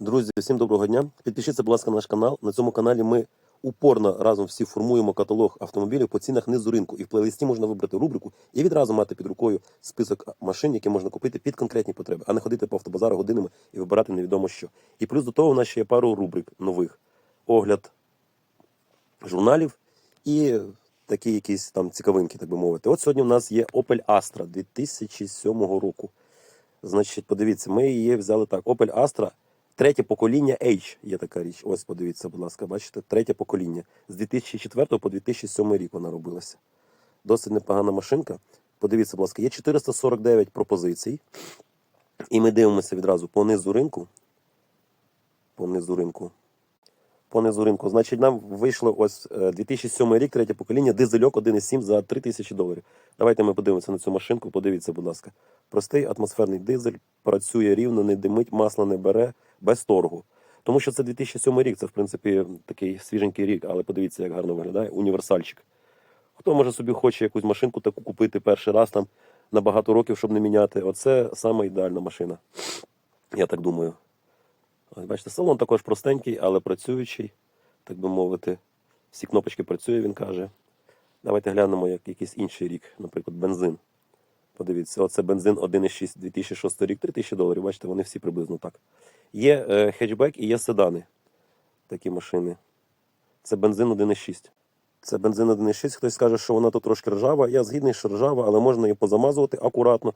Друзі, всім доброго дня. Підпишіться, будь ласка, на наш канал. На цьому каналі ми упорно разом всі формуємо каталог автомобілів по цінах низу ринку. І в плейлисті можна вибрати рубрику і відразу мати під рукою список машин, які можна купити під конкретні потреби, а не ходити по автобазару годинами і вибирати невідомо що. І плюс до того у нас ще є пару рубрик нових: огляд журналів і такі якісь там цікавинки, так би мовити. От сьогодні у нас є Opel Astra 2007 року. Значить, подивіться, ми її взяли так. Opel Astra, третє покоління H є така річ. Ось подивіться, будь ласка, бачите, третє покоління. З 2004 по 2007 рік вона робилася. Досить непогана машинка. Подивіться, будь ласка, є 449 пропозицій. І ми дивимося відразу по низу ринку. По низу ринку. По низу ринку. Значить, нам вийшло ось е, 2007 рік, третє покоління, дизельок 1,7 за 3 тисячі доларів. Давайте ми подивимося на цю машинку. Подивіться, будь ласка. Простий атмосферний дизель, працює рівно, не димить, масло не бере, без торгу. Тому що це 2007 рік, це в принципі такий свіженький рік, але подивіться, як гарно виглядає. Універсальчик. Хто може собі хоче якусь машинку таку купити перший раз там на багато років, щоб не міняти. Оце саме ідеальна машина. Я так думаю. Ось бачите, салон також простенький, але працюючий, так би мовити. Всі кнопочки працює, він каже. Давайте глянемо як якийсь інший рік, наприклад, бензин. Подивіться, оце бензин 1,6 2006 рік, 3000 доларів. Бачите, вони всі приблизно так. Є е, хетчбек і є седани. Такі машини. Це бензин 1,6. Це бензин 1,6. Хтось скаже, що вона тут трошки ржава. Я згідний, що ржава, але можна її позамазувати акуратно,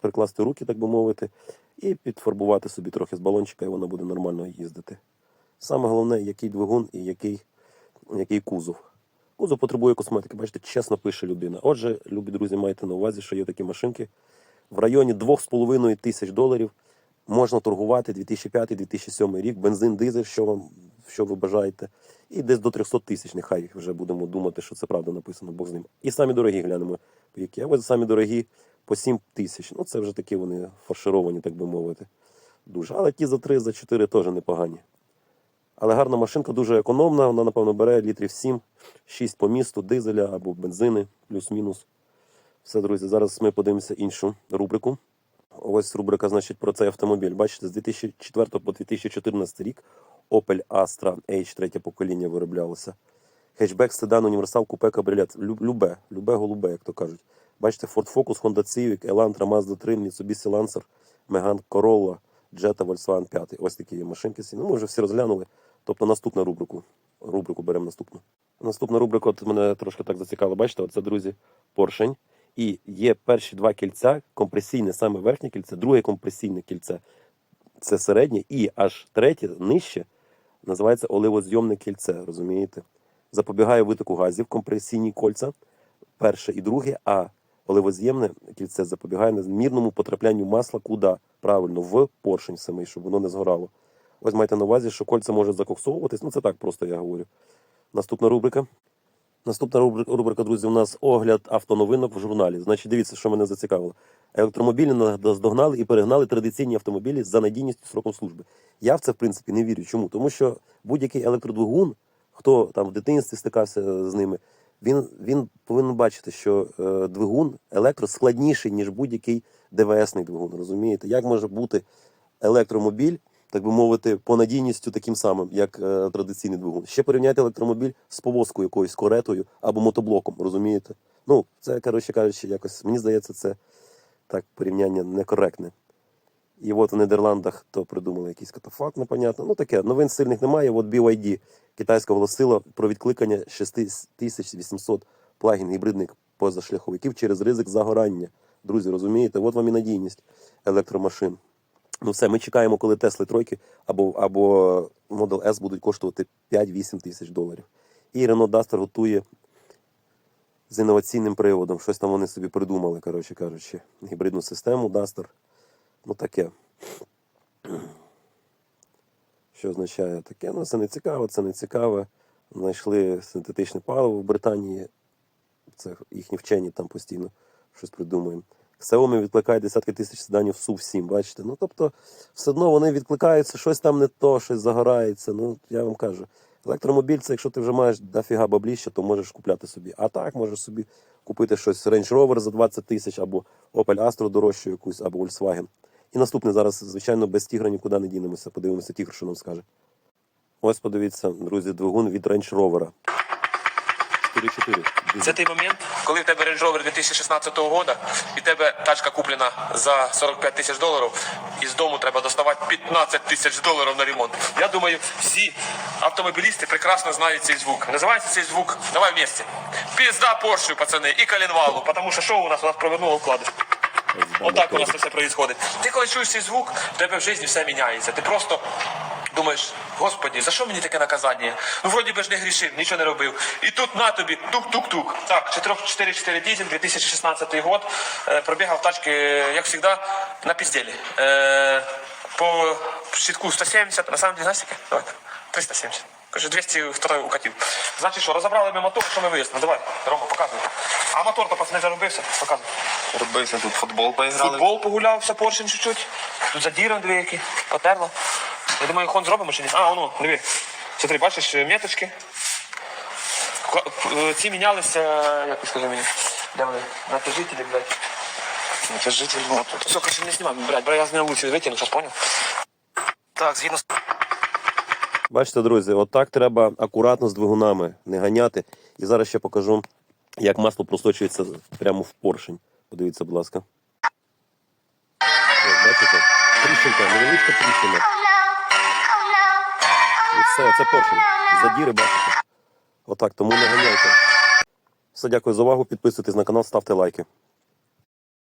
прикласти руки, так би мовити, і підфарбувати собі трохи з балончика, і вона буде нормально їздити. Саме головне, який двигун і який, який кузов. Кузов потребує косметики, бачите, чесно пише людина. Отже, любі друзі, майте на увазі, що є такі машинки в районі 2,5 тисяч доларів. Можна торгувати 2005-2007 рік, бензин, дизель, що вам що ви бажаєте. І десь до 300 тисяч, нехай вже будемо думати, що це правда написано, Бог з ним. І самі дорогі глянемо, які. А ось самі дорогі по 7 тисяч. Ну, це вже такі вони фаршировані, так би мовити. Дуже. Але ті за 3, за 4 теж непогані. Але гарна машинка, дуже економна. Вона, напевно, бере літрів 7, 6 по місту, дизеля або бензини, плюс-мінус. Все, друзі, зараз ми подивимося іншу рубрику. Ось рубрика, значить, про цей автомобіль. Бачите, з 2004 по 2014 рік Opel Astra H, третє покоління вироблялося. Хетчбек, седан, універсал, купе, кабріолет. Любе, любе голубе, як то кажуть. Бачите, Ford Focus, Honda Civic, Elantra, Mazda 3, Mitsubishi Lancer, Megane Corolla, Jetta, Volkswagen 5. Ось такі є машинки. Ну, ми вже всі розглянули. Тобто наступну рубрику. Рубрику беремо наступну. Наступна рубрика, от мене трошки так зацікавила. Бачите, оце, друзі, поршень. І є перші два кільця, компресійне, саме верхнє кільце, друге компресійне кільце це середнє, і аж третє нижче називається оливозйомне кільце, розумієте? Запобігає витоку газів, компресійні кольця, перше і друге, а оливоз'ємне кільце запобігає надмірному потраплянню масла куди? Правильно, в поршень самий, щоб воно не згорало. Ось майте на увазі, що кольця можуть закоксовуватись. Ну це так просто я говорю. Наступна рубрика. Наступна рубрика, рубрика, друзі, у нас огляд автоновинок в журналі. Значить, дивіться, що мене зацікавило. Електромобілі наздогнали і перегнали традиційні автомобілі за надійністю сроком служби. Я в це, в принципі, не вірю. Чому? Тому що будь-який електродвигун, хто там в дитинстві стикався з ними, він, він повинен бачити, що е, двигун електро складніший, ніж будь-який ДВСний двигун. Розумієте? Як може бути електромобіль, так би мовити, по надійністю таким самим, як е, традиційний двигун. Ще порівняйте електромобіль з повозкою якоюсь коретою або мотоблоком, розумієте? Ну, це, коротше кажучи, якось мені здається, це так порівняння некоректне. І от в Нідерландах то придумали якийсь катафакт, непонятно. Ну таке, новин сильних немає. От BYD китайська оголосила про відкликання 6800 плагін гібридних позашляховиків через ризик загорання. Друзі, розумієте? От вам і надійність електромашин. Ну все, ми чекаємо, коли Тесли тройки або, або Model S будуть коштувати 5-8 тисяч доларів. І Renault Duster готує з інноваційним приводом. Щось там вони собі придумали, коротше кажучи. Гібридну систему Duster. Ну таке. Що означає таке? Ну, це не цікаво, це не цікаве. Знайшли синтетичне паливо в Британії. Це їхні вчені там постійно щось придумуємо. Xiaomi відкликає десятки тисяч седанів SUV-7, бачите? Ну, тобто, все одно вони відкликаються, щось там не то, щось загорається. Ну, я вам кажу. Електромобіль, це якщо ти вже маєш дофіга бабліща, то можеш купляти собі. А так можеш собі купити щось Range Rover за 20 тисяч, або Opel Astra дорожчу якусь, або Volkswagen. І наступне зараз, звичайно, без тігра нікуди не дінемося. Подивимося, тігр, що нам скаже. Ось подивіться, друзі, двигун від Range Rover. 4-4. Це той момент, коли в тебе Range Rover 2016 року, і в тебе тачка куплена за 45 тисяч доларів, і з дому треба доставати 15 тисяч доларів на ремонт. Я думаю, всі автомобілісти прекрасно знають цей звук. Називається цей звук, давай вместе. Пізда Поршу, пацани, і коленвалу, тому що що у нас? У нас провернуло вкладиш. Отак у нас це все відбувається. Ти коли чуєш цей звук, в тебе в житті все міняється. Ти просто думаєш, господі, за що мені таке наказання? Ну, вроді би ж не грішив, нічого не робив. І тут на тобі тук-тук-тук. Так, 4-4 дизель, 2016 год. Е, пробігав тачки, як завжди, на пізділі. Е, по щитку 170, на самом деле, знаєш? Давай, 370. Каже, 200 хто укатив. Значить що, розібрали ми мотор, що ми вияснили? Давай, Рома, показуй. А мотор то пацани заробився, показуй. Робився тут футбол поіграли. Футбол погулявся, поршень чуть-чуть. Тут задіром дві які, потерло. Я думаю, хон зробимо чи ні? А, воно, диви. Смотри, бачиш, меточки. Е, Ці мінялися, як скажи мені, де вони? Натяжителі, блядь. Натяжитель. Все, короче, не знімай, блядь, бо я з не лучше витягну, зараз поняв? Так, згідно з Бачите, друзі, отак треба акуратно з двигунами, не ганяти. І зараз ще покажу, як масло просочується прямо в поршень. Подивіться, будь ласка. Ось, бачите? Тріщинка, невеличка тріщина. Все, це поршень. Задіри, бачите. Отак, тому не ганяйте. Все, дякую за увагу. Підписуйтесь на канал, ставте лайки.